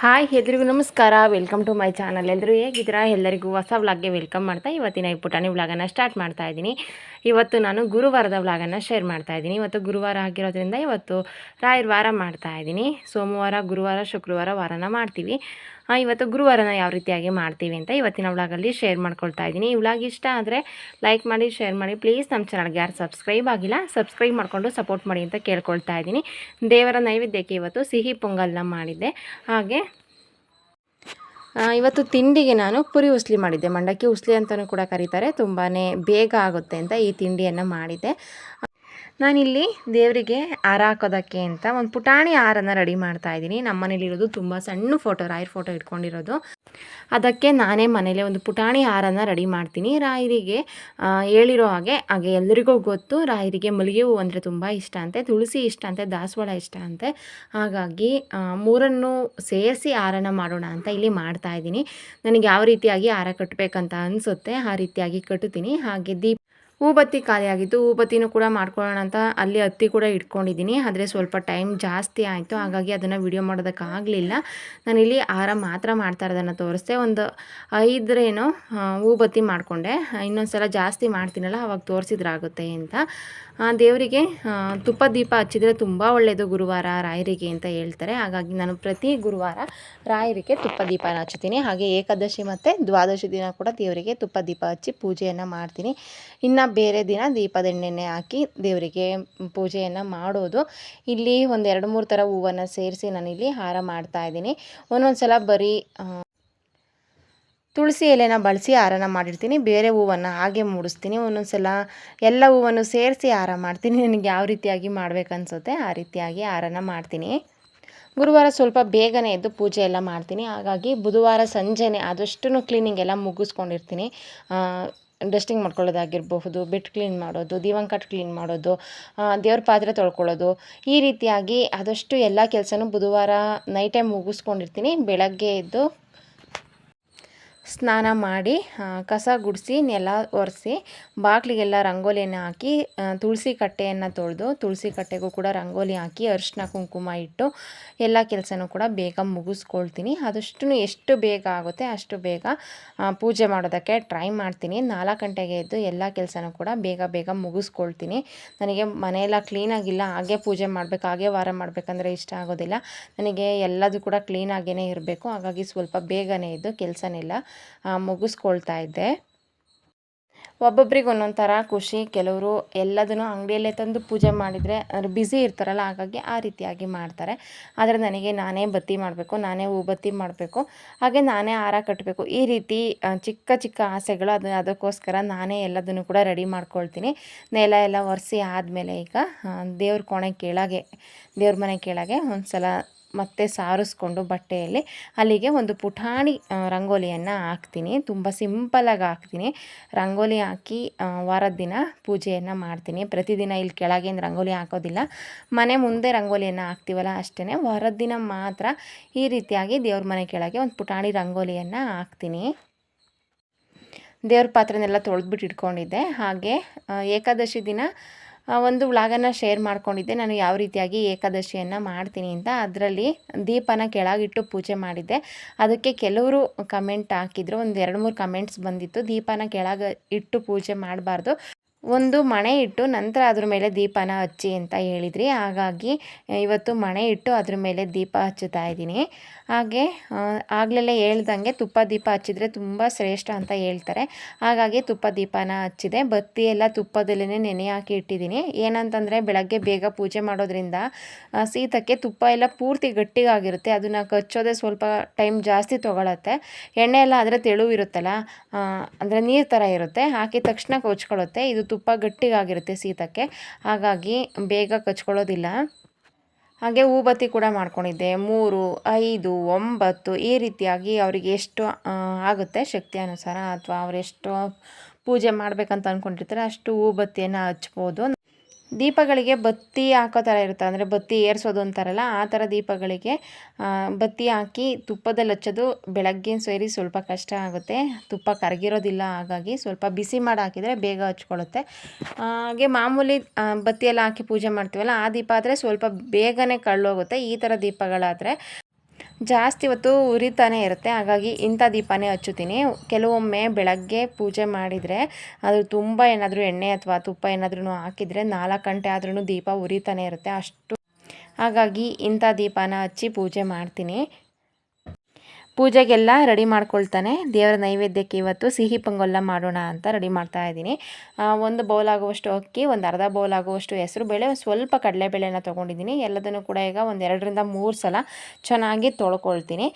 Hi ಎಲ್ರಿಗೂ ನಮಸ್ಕಾರ. Welcome to my channel ಎಲ್ಲರೂ ಹೇಗಿದ್ದೀರಾ? ಎಲ್ಲರಿಗೂ ಹೊಸ ವ್ಲಾಗ್ಗೆ ವೆಲ್ಕಮ್ ಮಾಡ್ತಾ ಇವತ್ತಿನ ಈ ಪುಟಾಣಿ ವ್ಲಾಗನ್ನು ಸ್ಟಾರ್ಟ್ ಮಾಡ್ತಾ ಇದ್ದೀನಿ. ಇವತ್ತು ನಾನು ಗುರುವಾರದ ವ್ಲಾಗನ್ನು ಶೇರ್ ಮಾಡ್ತಾ ಇದ್ದೀನಿ. ಇವತ್ತು ಗುರುವಾರ ಆಗಿರೋದ್ರಿಂದ ಇವತ್ತು ರಾಯರ ವಾರ ಮಾಡ್ತಾ ಇದ್ದೀನಿ. ಸೋಮವಾರ, ಗುರುವಾರ, ಶುಕ್ರವಾರ ವಾರನ ಮಾಡ್ತೀವಿ. ಇವತ್ತು ಗುರುವಾರನ ಯಾವ ರೀತಿಯಾಗಿ ಮಾಡ್ತೀವಿ ಅಂತ ಇವತ್ತಿನ ವ್ಲಾಗಲ್ಲಿ ಶೇರ್ ಮಾಡ್ಕೊಳ್ತಾ ಇದ್ದೀನಿ. ಈ ವ್ಲಾಗ್ ಇಷ್ಟ ಆದರೆ ಲೈಕ್ ಮಾಡಿ ಶೇರ್ ಮಾಡಿ. ಪ್ಲೀಸ್ ನಮ್ಮ ಚಾನಲ್ಗೆ ಯಾರು ಸಬ್ಸ್ಕ್ರೈಬ್ ಆಗಿಲ್ಲ ಸಬ್ಸ್ಕ್ರೈಬ್ ಮಾಡಿಕೊಂಡು ಸಪೋರ್ಟ್ ಮಾಡಿ ಅಂತ ಕೇಳ್ಕೊಳ್ತಾ ಇದ್ದೀನಿ. ದೇವರ ನೈವೇದ್ಯಕ್ಕೆ ಇವತ್ತು ಸಿಹಿ ಪೊಂಗಲ್ನ ಮಾಡಿದ್ದೆ. ಹಾಗೆ ಇವತ್ತು ತಿಂಡಿಗೆ ನಾನು ಪುರಿ ಉಸ್ಲಿ ಮಾಡಿದ್ದೆ. ಮಂಡಕ್ಕಿ ಉಸ್ಲಿ ಅಂತಲೂ ಕೂಡ ಕರೀತಾರೆ. ತುಂಬಾ ಬೇಗ ಆಗುತ್ತೆ ಅಂತ ಈ ತಿಂಡಿಯನ್ನು ಮಾಡಿದ್ದೆ. ನಾನಿಲ್ಲಿ ದೇವರಿಗೆ ಹಾರ ಹಾಕೋದಕ್ಕೆ ಅಂತ ಒಂದು ಪುಟಾಣಿ ಹಾರನ್ನು ರೆಡಿ ಮಾಡ್ತಾ ಇದ್ದೀನಿ. ನಮ್ಮ ಮನೇಲಿರೋದು ತುಂಬ ಸಣ್ಣ ಫೋಟೋ ರಾಯರ್ ಫೋಟೋ ಇಟ್ಕೊಂಡಿರೋದು. ಅದಕ್ಕೆ ನಾನೇ ಮನೇಲೆ ಒಂದು ಪುಟಾಣಿ ಹಾರನ್ನು ರೆಡಿ ಮಾಡ್ತೀನಿ. ರಾಯರಿಗೆ ಹೇಳಿರೋ ಹಾಗೆ ಹಾಗೆ ಎಲ್ಲರಿಗೂ ಗೊತ್ತು, ರಾಯರಿಗೆ ಮಲ್ಲಿಗೆ ಹೂವು ಅಂದರೆ ತುಂಬ ಇಷ್ಟ ಅಂತೆ, ತುಳಸಿ ಇಷ್ಟ ಅಂತೆ, ದಾಸವಾಳ ಇಷ್ಟ ಅಂತೆ. ಹಾಗಾಗಿ ಮೂರನ್ನು ಸೇರಿಸಿ ಹಾರನ ಮಾಡೋಣ ಅಂತ ಇಲ್ಲಿ ಮಾಡ್ತಾ ಇದ್ದೀನಿ. ನನಗೆ ಯಾವ ರೀತಿಯಾಗಿ ಹಾರ ಕಟ್ಟಬೇಕಂತ ಅನಿಸುತ್ತೆ, ಆ ರೀತಿಯಾಗಿ ಕಟ್ಟುತ್ತೀನಿ. ಹಾಗೆ ದೀಪ ಹೂಬತ್ತಿ ಖಾಲಿಯಾಗಿತ್ತು. ಹೂಬತ್ತಿನೂ ಕೂಡ ಮಾಡ್ಕೊಳ್ಳೋಣ ಅಂತ ಅಲ್ಲಿ ಹತ್ತಿ ಕೂಡ ಇಟ್ಕೊಂಡಿದ್ದೀನಿ. ಆದರೆ ಸ್ವಲ್ಪ ಟೈಮ್ ಜಾಸ್ತಿ ಆಯಿತು. ಹಾಗಾಗಿ ಅದನ್ನು ವಿಡಿಯೋ ಮಾಡೋದಕ್ಕಾಗಲಿಲ್ಲ ನಾನಿಲ್ಲಿ ಆಹಾರ ಮಾತ್ರ ಮಾಡ್ತಾ ಇರೋದನ್ನು ತೋರಿಸ್ದೆ. ಒಂದು ಐದರೇನೋ ಹೂಬತ್ತಿ ಮಾಡಿಕೊಂಡೆ. ಇನ್ನೊಂದು ಸಲ ಜಾಸ್ತಿ ಮಾಡ್ತೀನಲ್ಲ, ಅವಾಗ ತೋರಿಸಿದ್ರಾಗುತ್ತೆ ಅಂತ. ದೇವರಿಗೆ ತುಪ್ಪ ದೀಪ ಹಚ್ಚಿದರೆ ತುಂಬ ಒಳ್ಳೆಯದು ಗುರುವಾರ ರಾಯರಿಗೆ ಅಂತ ಹೇಳ್ತಾರೆ. ಹಾಗಾಗಿ ನಾನು ಪ್ರತಿ ಗುರುವಾರ ರಾಯರಿಗೆ ತುಪ್ಪ ದೀಪ ಹಚ್ಚುತ್ತೀನಿ. ಹಾಗೆ ಏಕಾದಶಿ ಮತ್ತು ದ್ವಾದಶಿ ದಿನ ಕೂಡ ದೇವರಿಗೆ ತುಪ್ಪ ದೀಪ ಹಚ್ಚಿ ಪೂಜೆಯನ್ನು ಮಾಡ್ತೀನಿ. ಇನ್ನು ಬೇರೆ ದಿನ ದೀಪದ ಎಣ್ಣೆನೆ ಹಾಕಿ ದೇವರಿಗೆ ಪೂಜೆಯನ್ನು ಮಾಡೋದು. ಇಲ್ಲಿ ಒಂದು ಎರಡು ಮೂರು ಥರ ಹೂವನ್ನು ಸೇರಿಸಿ ನಾನಿಲ್ಲಿ ಹಾರ ಮಾಡ್ತಾ ಇದ್ದೀನಿ. ಒಂದೊಂದು ಸಲ ಬರೀ ತುಳಸಿ ಎಲೆನ ಬಳಸಿ ಹಾರನ ಮಾಡಿರ್ತೀನಿ. ಬೇರೆ ಹೂವನ್ನು ಹಾಗೆ ಮೂಡಿಸ್ತೀನಿ. ಒಂದೊಂದು ಸಲ ಎಲ್ಲ ಹೂವನ್ನು ಸೇರಿಸಿ ಹಾರ ಮಾಡ್ತೀನಿ. ನನಗೆ ಯಾವ ರೀತಿಯಾಗಿ ಮಾಡಬೇಕನ್ಸುತ್ತೆ ಆ ರೀತಿಯಾಗಿ ಹಾರನ ಮಾಡ್ತೀನಿ. ಗುರುವಾರ ಸ್ವಲ್ಪ ಬೇಗನೆ ಎದ್ದು ಪೂಜೆ ಎಲ್ಲ ಮಾಡ್ತೀನಿ. ಹಾಗಾಗಿ ಬುಧವಾರ ಸಂಜೆನೆ ಆದಷ್ಟು ಕ್ಲೀನಿಂಗ್ ಎಲ್ಲ ಮುಗಿಸ್ಕೊಂಡಿರ್ತೀನಿ. ಡಸ್ಟಿಂಗ್ ಮಾಡ್ಕೊಳ್ಳೋದಾಗಿರಬಹುದು ಬೆಡ್ ಕ್ಲೀನ್ ಮಾಡೋದು, ದಿವಂಕಟ್ ಕ್ಲೀನ್ ಮಾಡೋದು ದೇವ್ರ ಪಾತ್ರೆ ತೊಳ್ಕೊಳ್ಳೋದು, ಈ ರೀತಿಯಾಗಿ ಆದಷ್ಟು ಎಲ್ಲ ಕೆಲಸನೂ ಬುಧವಾರ ನೈಟೇ ಮುಗಿಸ್ಕೊಂಡಿರ್ತೀನಿ. ಬೆಳಗ್ಗೆ ಎದ್ದು ಸ್ನಾನ ಮಾಡಿ ಕಸ ಗುಡಿಸಿ, ನೆಲ ಒರೆಸಿ ಬಾಗಿಲಿಗೆಲ್ಲ ರಂಗೋಲಿಯನ್ನು ಹಾಕಿ ತುಳಸಿ ಕಟ್ಟೆಯನ್ನು ತೊಳೆದು, ತುಳಸಿ ಕಟ್ಟೆಗೂ ಕೂಡ ರಂಗೋಲಿ ಹಾಕಿ, ಅರಿಶಿನ ಕುಂಕುಮ ಇಟ್ಟು ಎಲ್ಲ ಕೆಲಸನೂ ಕೂಡ ಬೇಗ ಮುಗಿಸ್ಕೊಳ್ತೀನಿ. ಅದಷ್ಟು ಎಷ್ಟು ಬೇಗ ಆಗುತ್ತೆ ಅಷ್ಟು ಬೇಗ ಪೂಜೆ ಮಾಡೋದಕ್ಕೆ ಟ್ರೈ ಮಾಡ್ತೀನಿ. ನಾಲ್ಕು ಗಂಟೆಗೆ ಎದ್ದು ಎಲ್ಲ ಕೆಲಸನೂ ಕೂಡ ಬೇಗ ಬೇಗ ಮುಗಿಸ್ಕೊಳ್ತೀನಿ. ನನಗೆ ಮನೆಯೆಲ್ಲ ಕ್ಲೀನಾಗಿಲ್ಲ ಹಾಗೆ ಪೂಜೆ ಮಾಡಬೇಕು, ಹಾಗೆ ವಾರ ಮಾಡಬೇಕಂದ್ರೆ ಇಷ್ಟ ಆಗೋದಿಲ್ಲ. ನನಗೆ ಎಲ್ಲದೂ ಕೂಡ ಕ್ಲೀನಾಗೇ ಇರಬೇಕು. ಹಾಗಾಗಿ ಸ್ವಲ್ಪ ಬೇಗನೆ ಇದ್ದು ಕೆಲಸನೆಲ್ಲ ಮುಗಿಸ್ಕೊಳ್ತಾ ಇದ್ದೆ. ಒಬ್ಬೊಬ್ರಿಗೆ ಒಂದೊಂದು ಥರ ಖುಷಿ, ಕೆಲವರು ಎಲ್ಲದನ್ನು ಅಂಗಡಿಯಲ್ಲೇ ತಂದು ಪೂಜೆ ಮಾಡಿದರೆ, ಅವ್ರು ಬ್ಯುಸಿ ಇರ್ತಾರಲ್ಲ, ಹಾಗಾಗಿ ಆ ರೀತಿಯಾಗಿ ಮಾಡ್ತಾರೆ. ಆದರೆ ನನಗೆ ನಾನೇ ಬತ್ತಿ ಮಾಡಬೇಕು, ನಾನೇ ಹೂಬತ್ತಿ ಮಾಡಬೇಕು, ಹಾಗೆ ನಾನೇ ಹಾರ ಕಟ್ಟಬೇಕು ಈ ರೀತಿ ಚಿಕ್ಕ ಚಿಕ್ಕ ಆಸೆಗಳು, ಅದು ಅದಕ್ಕೋಸ್ಕರ ನಾನೇ ಎಲ್ಲದನ್ನು ಕೂಡ ರೆಡಿ ಮಾಡ್ಕೊಳ್ತೀನಿ. ನೆಲ ಎಲ್ಲ ಒರೆಸಿ ಆದಮೇಲೆ ಈಗ ದೇವ್ರ ಕೋಣೆ ಕೆಳಗೆ, ದೇವ್ರ ಮನೆ ಕೆಳಗೆ ಒಂದು ಸಲ ಮತ್ತೆ ಸಾರಿಸ್ಕೊಂಡು ಬಟ್ಟೆಯಲ್ಲಿ ಅಲ್ಲಿಗೆ ಒಂದು ಪುಟಾಣಿ ರಂಗೋಲಿಯನ್ನು ಹಾಕ್ತೀನಿ. ತುಂಬ ಸಿಂಪಲಾಗಿ ಹಾಕ್ತೀನಿ. ರಂಗೋಲಿ ಹಾಕಿ ವಾರದ ದಿನ ಪೂಜೆಯನ್ನು ಮಾಡ್ತೀನಿ. ಪ್ರತಿದಿನ ಇಲ್ಲಿ ಕೆಳಗೇನು ರಂಗೋಲಿ ಹಾಕೋದಿಲ್ಲ. ಮನೆ ಮುಂದೆ ರಂಗೋಲಿಯನ್ನು ಹಾಕ್ತೀವಲ್ಲ ಅಷ್ಟೇ ವಾರದ ದಿನ ಮಾತ್ರ ಈ ರೀತಿಯಾಗಿ ದೇವ್ರ ಮನೆ ಕೆಳಗೆ ಒಂದು ಪುಟಾಣಿ ರಂಗೋಲಿಯನ್ನು ಹಾಕ್ತೀನಿ. ದೇವ್ರ ಪಾತ್ರನೆಲ್ಲ ತೊಳೆದ್ಬಿಟ್ಟು ಇಟ್ಕೊಂಡಿದ್ದೆ. ಹಾಗೆ ಏಕಾದಶಿ ದಿನ ಒಂದು ವ್ಲಾಗನ್ನು ಶೇರ್ ಮಾಡ್ಕೊಂಡಿದ್ದೆ. ನಾನು ಯಾವ ರೀತಿಯಾಗಿ ಏಕಾದಶಿಯನ್ನು ಮಾಡ್ತೀನಿ ಅಂತ ಅದರಲ್ಲಿ ದೀಪನ ಕೆಳಗಿಟ್ಟು ಪೂಜೆ ಮಾಡಿದ್ದೆ. ಅದಕ್ಕೆ ಕೆಲವರು ಕಮೆಂಟ್ ಹಾಕಿದ್ರು. ಒಂದು ಎರಡು ಮೂರು ಕಮೆಂಟ್ಸ್ ಬಂದಿತ್ತು. ದೀಪನ ಕೆಳಗೆ ಇಟ್ಟು ಪೂಜೆ ಮಾಡಬಾರ್ದು. ಒಂದು ಮಣೆ ಇಟ್ಟು ನಂತರ ಅದ್ರ ಮೇಲೆ ದೀಪನ ಹಚ್ಚಿ ಅಂತ ಹೇಳಿದ್ರಿ. ಹಾಗಾಗಿ ಇವತ್ತು ಮಣೆ ಇಟ್ಟು ಅದ್ರ ಮೇಲೆ ದೀಪ ಹಚ್ಚುತ್ತಾ ಇದ್ದೀನಿ. ಹಾಗೆ ಆಗಲೆಲ್ಲ ಹೇಳ್ದಂಗೆ ತುಪ್ಪ ದೀಪ ಹಚ್ಚಿದ್ರೆ ತುಂಬ ಶ್ರೇಷ್ಠ ಅಂತ ಹೇಳ್ತಾರೆ. ಹಾಗಾಗಿ ತುಪ್ಪ ದೀಪನ ಹಚ್ಚಿದೆ. ಬತ್ತಿ ಎಲ್ಲ ತುಪ್ಪದಲ್ಲೇ ನೆನೆ ಹಾಕಿ ಇಟ್ಟಿದ್ದೀನಿ. ಏನಂತಂದರೆ, ಬೆಳಗ್ಗೆ ಬೇಗ ಪೂಜೆ ಮಾಡೋದ್ರಿಂದ ಸೀತಕ್ಕೆ ತುಪ್ಪ ಎಲ್ಲ ಪೂರ್ತಿ ಗಟ್ಟಿಗಾಗಿರುತ್ತೆ. ಅದನ್ನು ಕಚ್ಚೋದೇ ಸ್ವಲ್ಪ ಟೈಮ್ ಜಾಸ್ತಿ ತೊಗೊಳತ್ತೆ. ಎಣ್ಣೆ ಎಲ್ಲ ಆದರೆ ತೆಳುವಿರುತ್ತಲ್ಲ ಅಂದರೆ ನೀರು ಥರ ಇರುತ್ತೆ. ಹಾಕಿದ ತಕ್ಷಣ ಕೊಚ್ಕೊಳ್ಳುತ್ತೆ. ಇದು ತುಪ್ಪ ಗಟ್ಟಿಗಾಗಿರುತ್ತೆ ಸೀತಕ್ಕೆ ಹಾಗಾಗಿ ಬೇಗ ಕಚ್ಕೊಳ್ಳೋದಿಲ್ಲ. ಹಾಗೆ ಹೂಬತ್ತಿ ಕೂಡ ಮಾಡ್ಕೊಂಡಿದ್ದೆ. ಮೂರು, ಐದು, ಒಂಬತ್ತು ಈ ರೀತಿಯಾಗಿ ಅವರಿಗೆ ಎಷ್ಟು ಆಗುತ್ತೆ ಶಕ್ತಿ ಅನುಸಾರ ಅಥವಾ ಅವರೆಷ್ಟು ಪೂಜೆ ಮಾಡಬೇಕಂತ ಅಂದ್ಕೊಂಡಿರ್ತಾರೆ ಅಷ್ಟು ಹೂಬತ್ತಿಯನ್ನು ಹಚ್ಬೋದು. ದೀಪಗಳಿಗೆ ಬತ್ತಿ ಹಾಕೋ ಥರ ಇರುತ್ತೆ. ಅಂದರೆ ಬತ್ತಿ ಏರಿಸೋದು ಅಂತಾರಲ್ಲ, ಆ ಥರ ದೀಪಗಳಿಗೆ ಬತ್ತಿ ಹಾಕಿ ತುಪ್ಪದಲ್ಲಿ ಹಚ್ಚೋದು ಬೆಳಗ್ಗೆ ಸೇರಿ ಸ್ವಲ್ಪ ಕಷ್ಟ ಆಗುತ್ತೆ. ತುಪ್ಪ ಕರಗಿರೋದಿಲ್ಲ, ಹಾಗಾಗಿ ಸ್ವಲ್ಪ ಬಿಸಿ ಮಾಡಿ ಹಾಕಿದರೆ ಬೇಗ ಹಚ್ಕೊಳ್ಳುತ್ತೆ. ಹಾಗೆ ಮಾಮೂಲಿ ಬತ್ತಿಯೆಲ್ಲ ಹಾಕಿ ಪೂಜೆ ಮಾಡ್ತೀವಲ್ಲ, ಆ ದೀಪ ಆದರೆ ಸ್ವಲ್ಪ ಬೇಗನೆ ಕಳ್ಳೋಗುತ್ತೆ ಈ ಥರ ದೀಪಗಳಾದರೆ ಜಾಸ್ತಿ ಹೊತ್ತು ಉರಿತಾನೆ ಇರುತ್ತೆ. ಹಾಗಾಗಿ ಇಂಥ ದೀಪನೇ ಹಚ್ಚುತ್ತೀನಿ. ಕೆಲವೊಮ್ಮೆ ಬೆಳಗ್ಗೆ ಪೂಜೆ ಮಾಡಿದರೆ ಅದು ತುಂಬ ಏನಾದರೂ ಎಣ್ಣೆ ಅಥವಾ ತುಪ್ಪ ಏನಾದ್ರೂ ಹಾಕಿದರೆ ನಾಲ್ಕು ಗಂಟೆ ಆದ್ರೂ ದೀಪ ಉರಿತಾನೆ ಇರುತ್ತೆ. ಅಷ್ಟು ಹಾಗಾಗಿ ಇಂಥ ದೀಪನ ಹಚ್ಚಿ ಪೂಜೆ ಮಾಡ್ತೀನಿ. ಪೂಜೆಗೆಲ್ಲ ರೆಡಿ ಮಾಡ್ಕೊಳ್ತಾನೆ. ದೇವರ ನೈವೇದ್ಯಕ್ಕೆ ಇವತ್ತು ಸಿಹಿ ಪೊಂಗಲ್ಲ ಮಾಡೋಣ ಅಂತ ರೆಡಿ ಮಾಡ್ತಾ ಇದ್ದೀನಿ. ಒಂದು ಬೌಲ್ ಆಗುವಷ್ಟು ಅಕ್ಕಿ, ಒಂದು ಅರ್ಧ ಬೌಲ್ ಆಗುವಷ್ಟು ಹೆಸರು, ಬೇಳೆ, ಒಂದು ಸ್ವಲ್ಪ ಕಡಲೆಬೇಳೆನ ತೊಗೊಂಡಿದ್ದೀನಿ. ಎಲ್ಲದನ್ನು ಕೂಡ ಈಗ ಒಂದು ಎರಡರಿಂದ ಮೂರು ಸಲ ಚೆನ್ನಾಗಿ ತೊಳ್ಕೊಳ್ತೀನಿ.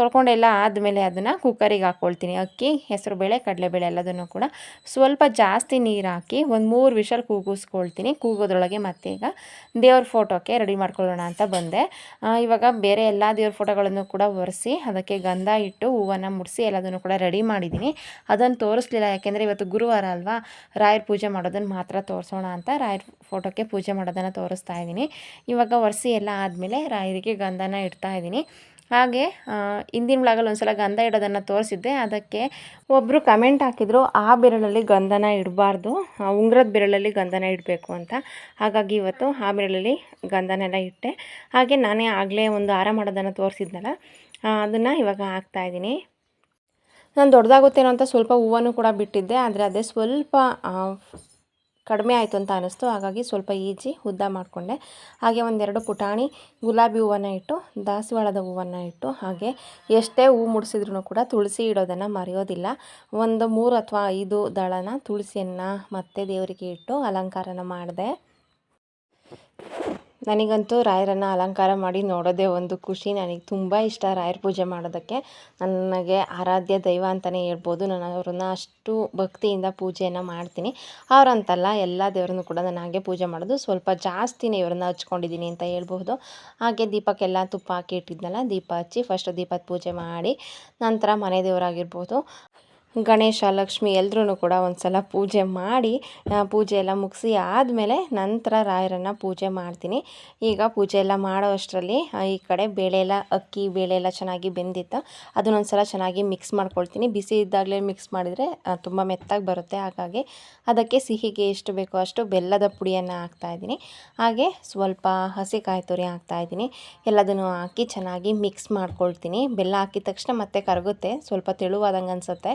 ತೊಳ್ಕೊಂಡೆಲ್ಲ ಆದಮೇಲೆ ಅದನ್ನು ಕುಕ್ಕರಿಗೆ ಹಾಕ್ಕೊಳ್ತೀನಿ ಅಕ್ಕಿ, ಹೆಸರು, ಬೇಳೆ, ಕಡಲೆಬೇಳೆ ಎಲ್ಲದನ್ನು ಕೂಡ ಸ್ವಲ್ಪ ಜಾಸ್ತಿ ನೀರು ಹಾಕಿ ಒಂದು ಮೂರು ವಿಷಲ್ ಕೂಗಿಸ್ಕೊಳ್ತೀನಿ. ಕೂಗೋದ್ರೊಳಗೆ ಮತ್ತೆ ಈಗ ದೇವ್ರ ಫೋಟೋಕ್ಕೆ ರೆಡಿ ಮಾಡ್ಕೊಳ್ಳೋಣ ಅಂತ ಬಂದೆ. ಇವಾಗ ಬೇರೆ ಎಲ್ಲ ದೇವ್ರ ಫೋಟೋಗಳನ್ನು ಕೂಡ ಒರೆಸಿ ಅದಕ್ಕೆ ಗಂಧ ಇಟ್ಟು ಹೂವನ್ನು ಮುಡಿಸಿ ಎಲ್ಲದನ್ನು ಕೂಡ ರೆಡಿ ಮಾಡಿದ್ದೀನಿ. ಅದನ್ನು ತೋರಿಸ್ಲಿಲ್ಲ, ಯಾಕೆಂದರೆ ಇವತ್ತು ಗುರುವಾರ ಅಲ್ವಾ? ರಾಯರ ಪೂಜೆ ಮಾಡೋದನ್ನು ಮಾತ್ರ ತೋರಿಸೋಣ ಅಂತ ರಾಯರ ಫೋಟೋಕ್ಕೆ ಪೂಜೆ ಮಾಡೋದನ್ನು ತೋರಿಸ್ತಾ ಇದ್ದೀನಿ. ಇವಾಗ ಒರೆಸಿ ಎಲ್ಲ ಆದಮೇಲೆ ರಾಯರಿಗೆ ಗಂಧನ ಇಡ್ತಾ ಇದ್ದೀನಿ. ಹಾಗೆ ಹಿಂದಿನ ಬ್ಲಾಗಲ್ಲಿ ಒಂದ್ಸಲ ಗಂಧ ಇಡೋದನ್ನು ತೋರಿಸಿದ್ದೆ. ಅದಕ್ಕೆ ಒಬ್ಬರು ಕಮೆಂಟ್ ಹಾಕಿದ್ರು, ಆ ಬೆರಳಲ್ಲಿ ಗಂಧನ ಇಡಬಾರ್ದು ಉಂಗ್ರದ ಬೆರಳಲ್ಲಿ ಗಂಧನ ಇಡಬೇಕು ಅಂತ. ಹಾಗಾಗಿ ಇವತ್ತು ಆ ಬೆರಳಲ್ಲಿ ಗಂಧನೆಲ್ಲ ಇಟ್ಟೆ. ಹಾಗೆ ನಾನೇ ಆಗಲೇ ಒಂದು ಹಾರ ಮಾಡೋದನ್ನು ತೋರಿಸಿದ್ನಲ್ಲ ಅದನ್ನು ಇವಾಗ ಹಾಕ್ತಾಯಿದ್ದೀನಿ ನಾನು ದೊಡ್ಡದಾಗುತ್ತೇನೋ ಅಂತ ಸ್ವಲ್ಪ ಹೂವನ್ನು ಕೂಡ ಬಿಟ್ಟಿದ್ದೆ, ಆದರೆ ಅದೇ ಸ್ವಲ್ಪ ಕಡಿಮೆ ಆಯಿತು ಅಂತ ಅನ್ನಿಸ್ತು ಹಾಗಾಗಿ ಸ್ವಲ್ಪ ಈಜಿ ಉದ್ದ ಮಾಡಿಕೊಂಡೆ. ಹಾಗೆ ಒಂದೆರಡು ಪುಟಾಣಿ ಗುಲಾಬಿ ಹೂವನ್ನು ಇಟ್ಟು, ದಾಸವಾಳದ ಹೂವನ್ನು ಇಟ್ಟು, ಹಾಗೆ ಎಷ್ಟೇ ಹೂ ಮುಡಿಸಿದ್ರೂ ಕೂಡ ತುಳಸಿ ಇಡೋದನ್ನು ಮರೆಯೋದಿಲ್ಲ. ಒಂದು ಮೂರು ಅಥವಾ ಐದು ದಳನ ತುಳಸಿಯನ್ನು ಮತ್ತೆ ದೇವರಿಗೆ ಇಟ್ಟು ಅಲಂಕಾರನ ಮಾಡಿದೆ. ನನಗಂತೂ ರಾಯರನ್ನು ಅಲಂಕಾರ ಮಾಡಿ ನೋಡೋದೇ ಒಂದು ಖುಷಿ. ನನಗೆ ತುಂಬ ಇಷ್ಟ ರಾಯರ ಪೂಜೆ ಮಾಡೋದಕ್ಕೆ. ನನಗೆ ಆರಾಧ್ಯ ದೈವ ಅಂತಲೇ ಹೇಳ್ಬೋದು. ನಾನು ಅವ್ರನ್ನ ಅಷ್ಟು ಭಕ್ತಿಯಿಂದ ಪೂಜೆಯನ್ನು ಮಾಡ್ತೀನಿ. ಅವರಂತಲ್ಲ ಎಲ್ಲ ದೇವರನ್ನು ಕೂಡ ನಾನು ಹಾಗೆ ಪೂಜೆ ಮಾಡೋದು. ಸ್ವಲ್ಪ ಜಾಸ್ತಿನೇ ಇವ್ರನ್ನ ಹಚ್ಕೊಂಡಿದ್ದೀನಿ ಅಂತ ಹೇಳ್ಬೋದು ಹಾಗೆ ದೀಪಕ್ಕೆಲ್ಲ ತುಪ್ಪ ಹಾಕಿ ಇಟ್ಟಿದ್ನಲ್ಲ, ದೀಪ ಹಚ್ಚಿ ಫಸ್ಟ್ ದೀಪದ ಪೂಜೆ ಮಾಡಿ ನಂತರ ಮನೆ ದೇವರಾಗಿರ್ಬೋದು. ಗಣೇಶ, ಲಕ್ಷ್ಮಿ ಎಲ್ಲರೂ ಕೂಡ ಒಂದು ಸಲ ಪೂಜೆ ಮಾಡಿ ಪೂಜೆ ಎಲ್ಲ ಮುಗಿಸಿ ಆದಮೇಲೆ ನಂತರ ರಾಯರನ್ನು ಪೂಜೆ ಮಾಡ್ತೀನಿ. ಈಗ ಪೂಜೆ ಎಲ್ಲ ಮಾಡೋ ಅಷ್ಟರಲ್ಲಿ ಈ ಕಡೆ ಬೇಳೆ ಎಲ್ಲ, ಅಕ್ಕಿ ಬೇಳೆ ಎಲ್ಲ ಚೆನ್ನಾಗಿ ಬೆಂದಿತ್ತು. ಅದನ್ನೊಂದು ಸಲ ಚೆನ್ನಾಗಿ ಮಿಕ್ಸ್ ಮಾಡ್ಕೊಳ್ತೀನಿ. ಬಿಸಿ ಇದ್ದಾಗಲೇ ಮಿಕ್ಸ್ ಮಾಡಿದರೆ ತುಂಬ ಮೆತ್ತಾಗಿ ಬರುತ್ತೆ. ಹಾಗಾಗಿ ಅದಕ್ಕೆ ಸಿಹಿಗೆ ಎಷ್ಟು ಬೇಕೋ ಅಷ್ಟು ಬೆಲ್ಲದ ಪುಡಿಯನ್ನು ಹಾಕ್ತಾಯಿದ್ದೀನಿ ಹಾಗೆ ಸ್ವಲ್ಪ ಹಸಿ ಕಾಯಿ ತುರಿ ಹಾಕ್ತಾಯಿದ್ದೀನಿ ಎಲ್ಲದನ್ನು ಹಾಕಿ ಚೆನ್ನಾಗಿ ಮಿಕ್ಸ್ ಮಾಡ್ಕೊಳ್ತೀನಿ. ಬೆಲ್ಲ ಹಾಕಿದ ತಕ್ಷಣ ಮತ್ತೆ ಕರಗುತ್ತೆ. ಸ್ವಲ್ಪ ತೆಳುವಾದಂಗೆ ಅನಿಸುತ್ತೆ.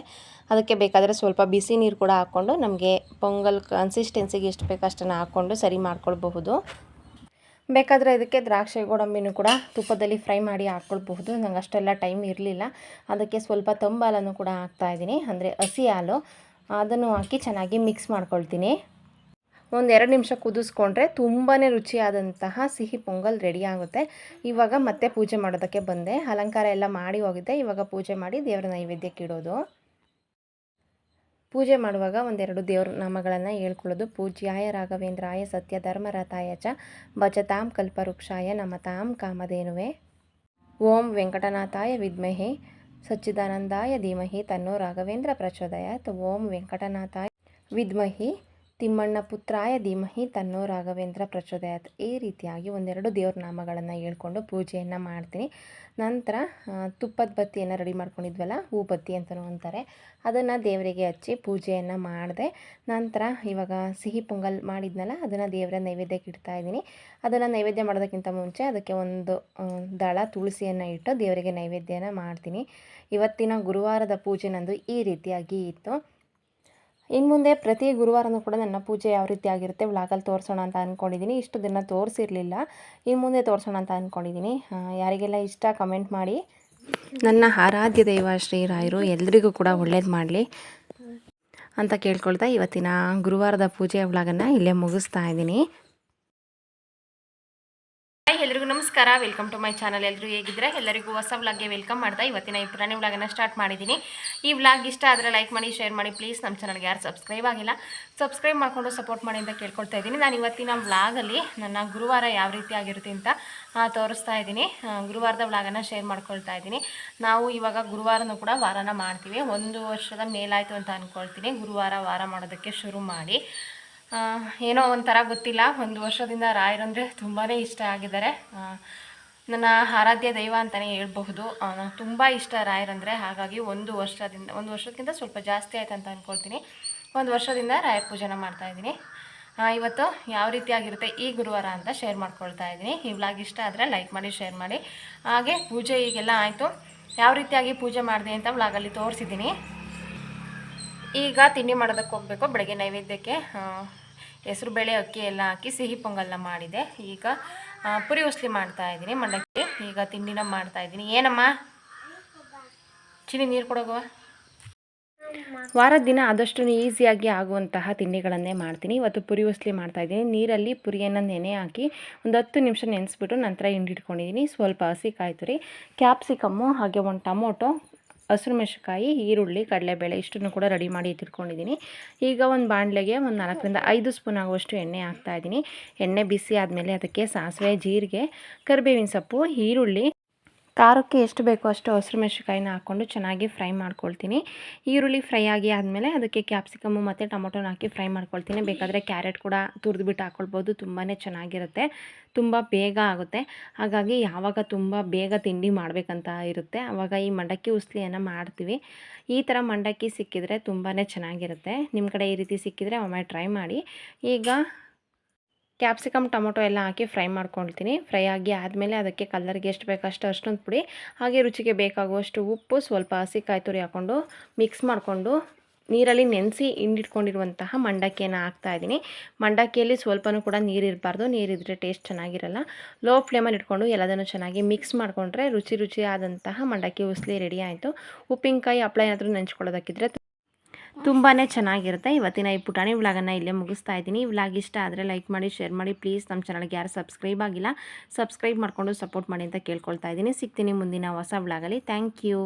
ಅದಕ್ಕೆ ಬೇಕಾದರೆ ಸ್ವಲ್ಪ ಬಿಸಿ ನೀರು ಕೂಡ ಹಾಕ್ಕೊಂಡು ನಮಗೆ ಪೊಂಗಲ್ ಕನ್ಸಿಸ್ಟೆನ್ಸಿಗೆ ಎಷ್ಟು ಬೇಕೋ ಅಷ್ಟನ್ನು ಹಾಕ್ಕೊಂಡು ಸರಿ ಮಾಡ್ಕೊಳ್ಬಹುದು. ಬೇಕಾದರೆ ಇದಕ್ಕೆ ದ್ರಾಕ್ಷಿ ಗೋಡಂಬಿನೂ ಕೂಡ ತುಪ್ಪದಲ್ಲಿ ಫ್ರೈ ಮಾಡಿ ಹಾಕ್ಕೊಳ್ಬಹುದು. ನಂಗೆ ಅಷ್ಟೆಲ್ಲ ಟೈಮ್ ಇರಲಿಲ್ಲ. ಅದಕ್ಕೆ ಸ್ವಲ್ಪ ತಂಬಾಲನ್ನು ಕೂಡ ಹಾಕ್ತಾಯಿದ್ದೀನಿ ಅಂದರೆ ಹಸಿ ಹಾಲು. ಅದನ್ನು ಹಾಕಿ ಚೆನ್ನಾಗಿ ಮಿಕ್ಸ್ ಮಾಡ್ಕೊಳ್ತೀನಿ. ಒಂದು ಎರಡು ನಿಮಿಷ ಕುದಿಸ್ಕೊಂಡ್ರೆ ತುಂಬಾ ರುಚಿಯಾದಂತಹ ಸಿಹಿ ಪೊಂಗಲ್ ರೆಡಿ ಆಗುತ್ತೆ. ಇವಾಗ ಮತ್ತೆ ಪೂಜೆ ಮಾಡೋದಕ್ಕೆ ಬಂದೆ. ಅಲಂಕಾರ ಎಲ್ಲ ಮಾಡಿ ಹೋಗಿದ್ದೆ ಇವಾಗ ಪೂಜೆ ಮಾಡಿ ದೇವರ ನೈವೇದ್ಯಕ್ಕೆ ಇಡೋದು. ಪೂಜೆ ಮಾಡುವಾಗ ಒಂದೆರಡು ದೇವ್ರ ನಾಮಗಳನ್ನು ಹೇಳ್ಕೊಳ್ಳೋದು. ಪೂಜ್ಯಾಯ ರಾಘವೇಂದ್ರಾಯ ಸತ್ಯ ಧರ್ಮರಥಾಯ ಚ ಭಜತಾಂ ಕಲ್ಪವೃಕ್ಷಾಯ ನಮತಾಂ ಕಾಮಧೇನುವೆ. ಓಂ ವೆಂಕಟನಾಥಾಯ ವಿದ್ಮಹೆ. ಸಚ್ಚಿದಾನಂದಾಯ ಧೀಮಹಿ. ತನ್ನೋ ರಾಘವೇಂದ್ರ ಪ್ರಚೋದಯಾತ್. ಓಂ ವೆಂಕಟನಾಥಾಯ ವಿದ್ಮಹಿ. ತಿಮ್ಮಣ್ಣ ಪುತ್ರಾಯ ಧೀಮಹಿ ತನ್ನೋ ರಾಘವೇಂದ್ರ ಪ್ರಚೋದಯಾತ್ ಈ ರೀತಿಯಾಗಿ ಒಂದೆರಡು ದೇವ್ರ ನಾಮಗಳನ್ನು ಹೇಳ್ಕೊಂಡು ಪೂಜೆಯನ್ನು ಮಾಡ್ತೀನಿ. ನಂತರ ತುಪ್ಪದ ಬತ್ತಿಯನ್ನು ರೆಡಿ ಮಾಡ್ಕೊಂಡಿದ್ವಲ್ಲ, ಹೂ ಬತ್ತಿ ಅಂತಲೂ ಅಂತಾರೆ. ಅದನ್ನು ದೇವರಿಗೆ ಹಚ್ಚಿ ಪೂಜೆಯನ್ನು ಮಾಡಿದೆ. ನಂತರ ಇವಾಗ ಸಿಹಿ ಪೊಂಗಲ್ ಮಾಡಿದ್ನಲ್ಲ, ಅದನ್ನು ದೇವರ ನೈವೇದ್ಯಕ್ಕೆ ಇಡ್ತಾ ಇದ್ದೀನಿ. ಅದನ್ನು ನೈವೇದ್ಯ ಮಾಡೋದಕ್ಕಿಂತ ಮುಂಚೆ ಅದಕ್ಕೆ ಒಂದು ದಳ ತುಳಸಿಯನ್ನು ಇಟ್ಟು ದೇವರಿಗೆ ನೈವೇದ್ಯನ ಮಾಡ್ತೀನಿ. ಇವತ್ತಿನ ಗುರುವಾರದ ಪೂಜೆ ನಂದು ಈ ರೀತಿಯಾಗಿ ಇತ್ತು. ಇನ್ನು ಮುಂದೆ ಪ್ರತಿ ಗುರುವಾರನೂ ಕೂಡ ನನ್ನ ಪೂಜೆ ಯಾವ ರೀತಿ ಆಗಿರುತ್ತೆ ವ್ಲಾಗಲ್ಲಿ ತೋರಿಸೋಣ ಅಂತ ಅಂದ್ಕೊಂಡಿದ್ದೀನಿ ಇಷ್ಟು ದಿನ ತೋರಿಸಿರಲಿಲ್ಲ. ಇನ್ನು ಮುಂದೆ ತೋರಿಸೋಣ ಅಂತ ಅಂದ್ಕೊಂಡಿದ್ದೀನಿ ಯಾರಿಗೆಲ್ಲ ಇಷ್ಟ ಕಮೆಂಟ್ ಮಾಡಿ. ನನ್ನ ಆರಾಧ್ಯ ದೈವ ಶ್ರೀರಾಯರು ಎಲ್ರಿಗೂ ಕೂಡ ಒಳ್ಳೇದು ಮಾಡಲಿ ಅಂತ ಕೇಳ್ಕೊಳ್ತಾ ಇವತ್ತಿನ ಗುರುವಾರದ ಪೂಜೆ ವ್ಲಾಗನ್ನು ಇಲ್ಲೇ ಮುಗಿಸ್ತಾ ಇದ್ದೀನಿ ನಮಸ್ಕಾರ ವೆಲ್ಕಮ್ ಟು ಮೈ ಚಾನಲ್ ಎಲ್ಲರೂ ಹೇಗಿದ್ರೆ ಎಲ್ಲರಿಗೂ ಹೊಸ ವ್ಲಾಗ್ಗೆ ವೆಲ್ಕಮ್ ಮಾಡ್ತಾ ಇವತ್ತಿನ ಈ ಪುರಾಣಿ ವ್ಲಾಗನ್ನು ಸ್ಟಾರ್ಟ್ ಮಾಡಿದ್ದೀನಿ. ಈ ವ್ಲಾಗ್ ಇಷ್ಟ ಆದರೆ ಲೈಕ್ ಮಾಡಿ ಶೇರ್ ಮಾಡಿ. ಪ್ಲೀಸ್ ನಮ್ಮ ಚಾನಲ್ಗೆ ಯಾರು ಸಬ್ಸ್ಕ್ರೈಬ್ ಆಗಿಲ್ಲ ಸಬ್ಸ್ಕ್ರೈಬ್ ಮಾಡಿಕೊಂಡು ಸಪೋರ್ಟ್ ಮಾಡಿ ಅಂತ ಕೇಳ್ಕೊಳ್ತಾ ಇದ್ದೀನಿ. ನಾನು ಇವತ್ತಿನ ವ್ಲಾಗಲ್ಲಿ ನನ್ನ ಗುರುವಾರ ಯಾವ ರೀತಿ ಆಗಿರುತ್ತೆ ಅಂತ ತೋರಿಸ್ತಾ ಇದ್ದೀನಿ. ಗುರುವಾರದ ವ್ಲಾಗನ್ನು ಶೇರ್ ಮಾಡ್ಕೊಳ್ತಾ ಇದ್ದೀನಿ. ನಾವು ಇವಾಗ ಗುರುವಾರನೂ ಕೂಡ ವಾರನ ಮಾಡ್ತೀವಿ. ಒಂದು ವರ್ಷದ ಮೇಲಾಯಿತು ಅಂತ ಅಂದ್ಕೊಳ್ತೀನಿ ಗುರುವಾರ ವಾರ ಮಾಡೋದಕ್ಕೆ ಶುರು ಮಾಡಿ. ಏನೋ ಒಂಥರ ಗೊತ್ತಿಲ್ಲ. ಒಂದು ವರ್ಷದಿಂದ ರಾಯರಂದರೆ ತುಂಬಾ ಇಷ್ಟ ಆಗಿದ್ದಾರೆ. ನನ್ನ ಆರಾಧ್ಯ ದೈವ ಅಂತಲೇ ಹೇಳ್ಬಹುದು. ತುಂಬ ಇಷ್ಟ ರಾಯರಂದರೆ ಹಾಗಾಗಿ ಒಂದು ವರ್ಷದಿಂದ, ಒಂದು ವರ್ಷಕ್ಕಿಂತ ಸ್ವಲ್ಪ ಜಾಸ್ತಿ ಆಯ್ತು ಅಂತ ಅಂದ್ಕೊಳ್ತೀನಿ ಒಂದು ವರ್ಷದಿಂದ ರಾಯರ ಪೂಜೆನ ಮಾಡ್ತಾಯಿದ್ದೀನಿ ಇವತ್ತು ಯಾವ ರೀತಿಯಾಗಿರುತ್ತೆ ಈ ಗುರುವಾರ ಅಂತ ಶೇರ್ ಮಾಡ್ಕೊಳ್ತಾ ಇದ್ದೀನಿ. ಈ ಇಷ್ಟ ಆದರೆ ಲೈಕ್ ಮಾಡಿ, ಶೇರ್ ಮಾಡಿ. ಹಾಗೆ ಪೂಜೆ ಈಗೆಲ್ಲ ಆಯಿತು. ಯಾವ ರೀತಿಯಾಗಿ ಪೂಜೆ ಮಾಡಿದೆ ಅಂತ ವ್ಲಾಗಲ್ಲಿ ತೋರಿಸಿದ್ದೀನಿ. ಈಗ ತಿಂಡಿ ಮಾಡೋದಕ್ಕೆ ಹೋಗಬೇಕು. ಬೆಳಗ್ಗೆ ನೈವೇದ್ಯಕ್ಕೆ ಹೆಸರು ಬೇಳೆ, ಅಕ್ಕಿ ಎಲ್ಲ ಹಾಕಿ ಸಿಹಿ ಪೊಂಗಲ್ನ ಮಾಡಿದೆ. ಈಗ ಪುರಿ ಉಸ್ಲಿ ಮಾಡ್ತಾ ಇದ್ದೀನಿ ಮಂಡಕ್ಕಿ. ಈಗ ತಿಂಡಿನ ಮಾಡ್ತಾ ಇದ್ದೀನಿ. ಏನಮ್ಮ? ಚಿನಿ ನೀರು ಕೊಡೋಗುವ ವಾರದ ದಿನ ಆದಷ್ಟು ಈಸಿಯಾಗಿ ಆಗುವಂತಹ ತಿಂಡಿಗಳನ್ನೇ ಮಾಡ್ತೀನಿ. ಇವತ್ತು ಪುರಿ ಉಸ್ಲಿ ಮಾಡ್ತಾಯಿದ್ದೀನಿ ನೀರಲ್ಲಿ ಪುರಿಯನ್ನು ನೆನೆ ಹಾಕಿ ಒಂದು ಹತ್ತು ನಿಮಿಷ ನೆನೆಸ್ಬಿಟ್ಟು ನಂತರ ಹಿಂಡಿಟ್ಕೊಂಡಿದ್ದೀನಿ ಸ್ವಲ್ಪ ಹಸಿ ಕಾಯಿ ತುರಿ ಕ್ಯಾಪ್ಸಿಕಮ್ಮು, ಹಾಗೆ ಒಂದು ಟೊಮೊಟೊ ಹಸಿರು ಮೆಣಸಿನಕಾಯಿ, ಈರುಳ್ಳಿ, ಕಡಲೆಬೇಳೆ ಇಷ್ಟನ್ನು ಕೂಡ ರೆಡಿ ಮಾಡಿ ಇಟ್ಟಿಟ್ಕೊಂಡಿದ್ದೀನಿ ಈಗ ಒಂದು ಬಾಣಲೆಗೆ ಒಂದು ನಾಲ್ಕರಿಂದ ಐದು ಸ್ಪೂನ್ ಆಗುವಷ್ಟು ಎಣ್ಣೆ ಹಾಕ್ತಾ ಇದ್ದೀನಿ. ಎಣ್ಣೆ ಬಿಸಿ ಆದಮೇಲೆ ಅದಕ್ಕೆ ಸಾಸಿವೆ, ಜೀರಿಗೆ, ಕರಿಬೇವಿನ ಸೊಪ್ಪು, ಈರುಳ್ಳಿ ಖಾರಕ್ಕೆ ಎಷ್ಟು ಬೇಕೋ ಅಷ್ಟು ಹಸಿರು ಮೆಣಸಿನ್ಕಾಯಿನ ಹಾಕ್ಕೊಂಡು ಚೆನ್ನಾಗಿ ಫ್ರೈ ಮಾಡ್ಕೊಳ್ತೀನಿ. ಈರುಳ್ಳಿ ಫ್ರೈ ಆಗಿ ಆದಮೇಲೆ ಅದಕ್ಕೆ ಕ್ಯಾಪ್ಸಿಕಮ್ಮು ಮತ್ತು ಟೊಮೊಟೊನ ಹಾಕಿ ಫ್ರೈ ಮಾಡ್ಕೊಳ್ತೀನಿ. ಬೇಕಾದರೆ ಕ್ಯಾರೆಟ್ ಕೂಡ ತುರಿದ್ಬಿಟ್ಟು ಹಾಕ್ಕೊಳ್ಬೋದು ತುಂಬಾ ಚೆನ್ನಾಗಿರುತ್ತೆ. ತುಂಬ ಬೇಗ ಆಗುತ್ತೆ. ಹಾಗಾಗಿ ಯಾವಾಗ ತುಂಬ ಬೇಗ ತಿಂಡಿ ಮಾಡಬೇಕಂತ ಇರುತ್ತೆ ಆವಾಗ ಈ ಮಂಡಕ್ಕಿ ಉಸ್ಲಿಯನ್ನು ಮಾಡ್ತೀವಿ. ಈ ಥರ ಮಂಡಕ್ಕಿ ಸಿಕ್ಕಿದರೆ ತುಂಬಾ ಚೆನ್ನಾಗಿರುತ್ತೆ. ನಿಮ್ಮ ಕಡೆ ಈ ರೀತಿ ಸಿಕ್ಕಿದರೆ ಒಮ್ಮೆ ಟ್ರೈ ಮಾಡಿ. ಈಗ ಕ್ಯಾಪ್ಸಿಕಮ್, ಟೊಮೊಟೊ ಎಲ್ಲ ಹಾಕಿ ಫ್ರೈ ಮಾಡ್ಕೊಳ್ತೀನಿ. ಫ್ರೈ ಆಗಿ ಆದಮೇಲೆ ಅದಕ್ಕೆ ಕಲರ್ಗೆ ಎಷ್ಟು ಬೇಕಷ್ಟು ಅಷ್ಟೊಂದು ಪುಡಿ, ಹಾಗೆ ರುಚಿಗೆ ಬೇಕಾಗುವಷ್ಟು ಉಪ್ಪು, ಸ್ವಲ್ಪ ಹಸಿ ಕಾಯಿ ತುರಿ ಹಾಕ್ಕೊಂಡು ಮಿಕ್ಸ್ ಮಾಡಿಕೊಂಡು ನೀರಲ್ಲಿ ನೆನೆಸಿ ಹಿಂಡಿಟ್ಕೊಂಡಿರುವಂತಹ ಮಂಡಕ್ಕಿಯನ್ನು ಹಾಕ್ತಾ ಇದ್ದೀನಿ. ಮಂಡಕ್ಕಿಯಲ್ಲಿ ಸ್ವಲ್ಪನೂ ಕೂಡ ನೀರಿರಬಾರ್ದು ನೀರಿದ್ರೆ ಟೇಸ್ಟ್ ಚೆನ್ನಾಗಿರಲ್ಲ. ಲೋ ಫ್ಲೇಮಲ್ಲಿ ಇಟ್ಕೊಂಡು ಎಲ್ಲದನ್ನು ಚೆನ್ನಾಗಿ ಮಿಕ್ಸ್ ಮಾಡಿಕೊಂಡ್ರೆ ರುಚಿ ರುಚಿಯಾದಂತಹ ಮಂಡಕ್ಕಿ ಉಸ್ಲಿ ರೆಡಿ ಆಯಿತು. ಉಪ್ಪಿನಕಾಯಿ ಹಪ್ಳ ಏನಾದರೂ ನೆಂಚ್ಕೊಳ್ಳೋದಕ್ಕಿದ್ರೆ ತುಂಬಾ ಚೆನ್ನಾಗಿರುತ್ತೆ. ಇವತ್ತಿನ ಈ ಪುಟಾಣಿ ವ್ಲಾಗನ್ನು ಇಲ್ಲೇ ಮುಗಿಸ್ತಾ ಇದ್ದೀನಿ. ಈ ವ್ಲಾಗ್ ಇಷ್ಟ ಆದರೆ ಲೈಕ್ ಮಾಡಿ, ಶೇರ್ ಮಾಡಿ. ಪ್ಲೀಸ್ ನಮ್ಮ ಚಾನಲ್ಗೆ ಯಾರು ಸಬ್ಸ್ಕ್ರೈಬ್ ಆಗಿಲ್ಲ, ಸಬ್ಸ್ಕ್ರೈಬ್ ಮಾಡಿಕೊಂಡು ಸಪೋರ್ಟ್ ಮಾಡಿ ಅಂತ ಕೇಳ್ಕೊಳ್ತಾ ಇದ್ದೀನಿ. ಸಿಗ್ತೀನಿ ಮುಂದಿನ ಹೊಸ ವ್ಲಾಗಲ್ಲಿ. Thank you.